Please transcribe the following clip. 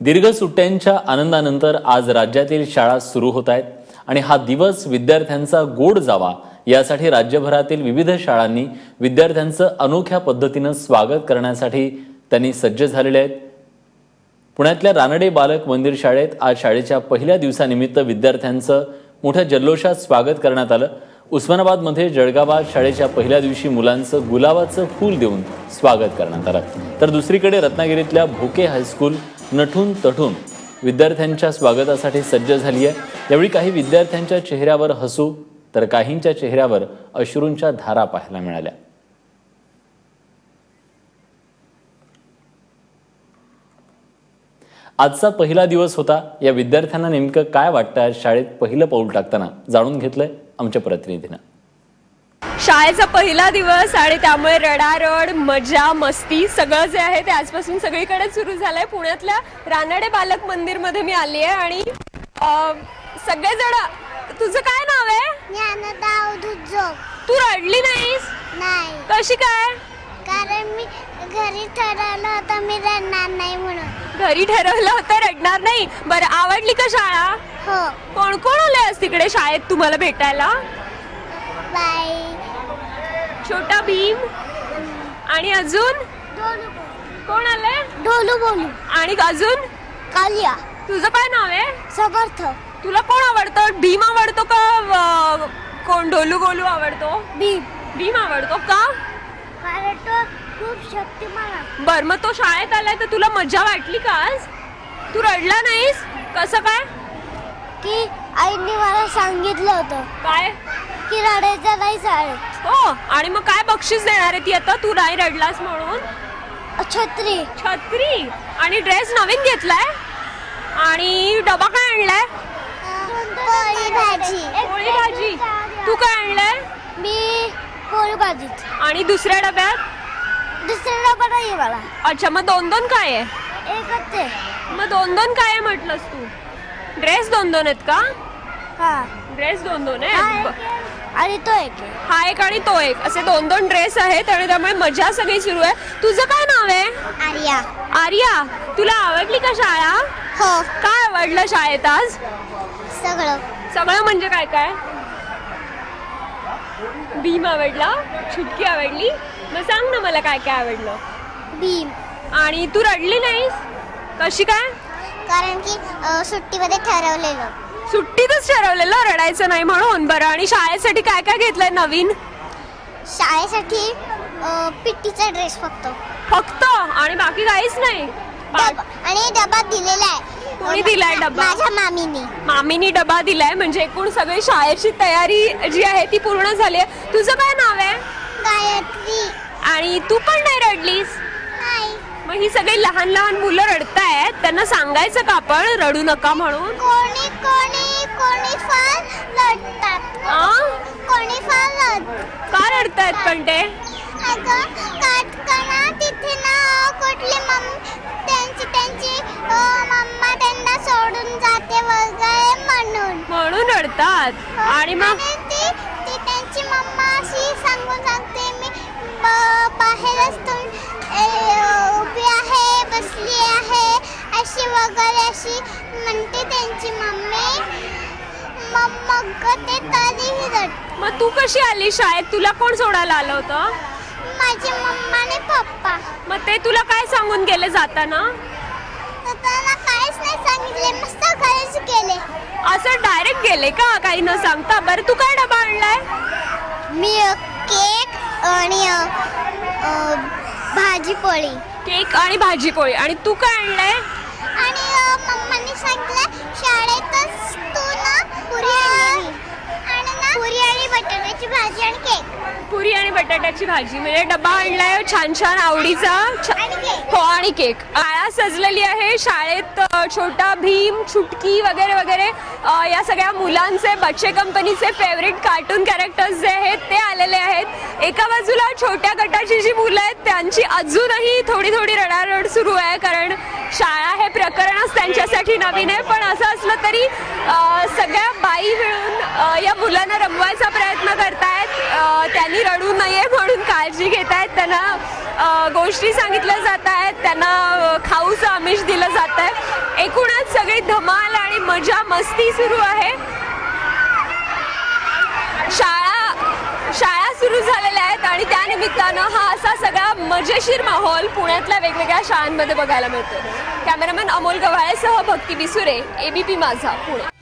दीर्घ सुट्ट्यांच्या आनंदानंतर आज राज्यातील शाळा सुरू होत आहेत आणि हा दिवस विद्यार्थ्यांचा गोड जावा यासाठी राज्यभरातील विविध शाळांनी विद्यार्थ्यांचं अनोख्या पद्धतीनं स्वागत करण्यासाठी त्यांनी सज्ज झालेले आहेत. पुण्यातल्या रानडे बालक मंदिर शाळेत आज शाळेच्या पहिल्या दिवसानिमित्त विद्यार्थ्यांचं मोठ्या जल्लोषात स्वागत करण्यात आलं. उस्मानाबादमध्ये जळगावात शाळेच्या पहिल्या दिवशी मुलांचं गुलाबाचं फूल देऊन स्वागत करण्यात आलं. तर दुसरीकडे रत्नागिरीतल्या भोके हायस्कूल नठून तठून विद्यार्थ्यांच्या स्वागतासाठी सज्ज झाली आहे. यावेळी काही विद्यार्थ्यांच्या चेहऱ्यावर हसू तर काहींच्या चेहऱ्यावर अश्रूंच्या धारा पाहायला मिळाल्या. आजचा पहिला दिवस होता. या विद्यार्थ्यांना नेमकं काय वाटतं शाळेत पहिलं पाऊल टाकताना जाणून घेतलंय आमच्या प्रतिनिधीनं. शाळेचा पहिला दिवस आणि त्यामुळे रडारड मजा मस्ती सगळं जे आहे ते आजपासून सगळीकडे सुरू झालंय. पुण्यातल्या रानडे बालक मंदिरमध्ये मी आली आहे आणि सगळेजण तुझं काय नाव आहे? तू रडली नाहीस? नाही. कशी काय? कारण मी घरी ठरवलं होतं मी रडणार नाही म्हणून. घरी ठरवलं होतं रडणार नाही? बरं आवडली का शाळा? हो. कोण कोण आले तिकडे शाळेत तुम्हाला भेटायला? बाई छोटा भीम आणि अजून? कोण आले डोलू बोलू. आणि अजून? कालिया. तुझं काय नाव आहे? समर्थ. तुला कोण आवडतं? भीम आवडतो का कोण ढोलू गोलू आवडतो? भीम. भीम आवडतो का? कारण तो खूप शक्तिमान आहे. बर मग तो शाळेत आलाय तर तुला मजा वाटली का आज? तू रडला नाहीस? कसं काय? की आईने मला सांगितलं होतं. काय? की रडायचं नाही शाळेत हो आणि मग काय बक्षीस देणार आहे ती आता? तू नाही रडलास म्हणून? छत्री. छत्री? आणि ड्रेस नवीन घेतलाय? आणि डबा काय आणलाय? पोळी भाजी पोळी भाजी तू काय आणलाय? मी पोळी भाजीच आणि दुसऱ्या डब्यात? दुसऱ्या डबा नाही मला. अच्छा मग दोन दोन काय आहे? एकच आहे. मग दोन दोन काय आहे म्हटलंस तू? ड्रेस दोन दोन आहेत का? हा. ड्रेस दोन दोन आहे. आणि तो एक आहे. हा एक आणि तो एक. असे दोन दोन ड्रेस आहेत आणि त्यामुळे मजा सगळी सुरू आहे. तुझं काय नाव आहे? आर्या. आर्या तुला आवडली का शाळा? हो. काय आवडलं शाळेत आज? सगळं. सगळं म्हणजे काय काय? भीम आवडला? छुटकी आवडली? मग सांग ना मला काय काय आवडलं. भीम. आणि तू रडली नाहीस? कशी काय? कारण की अ, सुट्टीमध्ये ठरवलेलं. सुट्टीतच ठरवलेलं रडायचं नाही म्हणून बरं. आणि शाळेसाठी काय काय घेतलंय नवीन? शाळेसाठी पिट्टीचा ड्रेस फक्त. फक्त? आणि बाकी काहीच नाही? डबा. आणि डबा दिलेला आहे. कोणी दिलाय डबा? माझ्या मामीने. मामीनी डबा दिलाय. म्हणजे एकूण सगळी शाळेची तयारी जी आहे ती पूर्ण झाली आहे. तुझं काय नाव आहे? गायत्री. आणि तू पण नाही रडलीस? नाही. मग ही सगळी लहान लहान मुलं रडतायत. त्यांना सांगायचं का आपण? रडू नका म्हणून. कोणी कोणी कोणी फार लढतात आ? कोणी फार लढ का रडतायत पण ते? अगं तिथे ना कुठली मम्मी त्यांची त्यांची अ, मम्मा त्यांना सोडून जाते वगैरे म्हणून. म्हणून रडतात. आणि मग? ती त्यांची मम्मा अशी सांगून सांगते मी ब- बाहेरच तुम वगैरे अशी म्हणते त्यांची मम्मी. मग मग ते तरीही मग तू कशी आली शाळेत? तुला कोण सोडायला आलं होतं? माझी मम्मा आणि पप्पा. मग ते तुला काय सांगून गेले जाताना? तर त्यांना काहीच नाही सांगितले मस्त घरीच गेले असं डायरेक्ट गेले का? काही न सांगता? बरं तू काय डबा आणलाय? मी केक आणि भाजी पोळी केक आणि भाजी पोळी आणि तू काय आणलंय? आणि अ, सांगितलं शाळेतच तू ना पुरी आणि. बटाट्याची भाजी आणि केक. पुरी आणि बटाट्याची भाजी म्हणजे डबा आणलाय छान छान आवडीचा. छा- आणि केक. हो आणि केक. शाळा सजलेली आहे शाळेत अ, छोटा भीम छुटकी वगैरे वगैरे. अ, या सगळ्या मुलांचे बच्चे कंपनीचे फेवरेट कार्टून कॅरेक्टर्स जे आहेत ते आलेले आहेत. एका बाजूला छोट्या गटाची जी मुलं आहेत त्यांची अजूनही थोडी थोडी रडारड सुरू आहे कारण शाळा हे प्रकरणच त्यांच्यासाठी नवीन आहे. पण असं असलं तरी अ, सगळ्या बाई मिळून अ, या मुलांना रमवायचा प्रयत्न त्यांनी रडू नये म्हणून काळजी घेत आहेत. त्यांना गोष्टी सांगितल्या जात आहेत. त्यांना खाऊचं आमिष दिलं जात आहे. एकूणच सगळी धमाल आणि मजा मस्ती सुरू आहे. शाळा शाळा सुरू झालेल्या आहेत आणि त्यानिमित्तानं हा असा सगळा मजेशीर माहोल पुण्यातल्या वेगवेगळ्या शाळांमध्ये बघायला मिळतो. कॅमेरामॅन अमोल गव्हाळेसह भक्ती बिसुरे एबीपी माझा पुणे.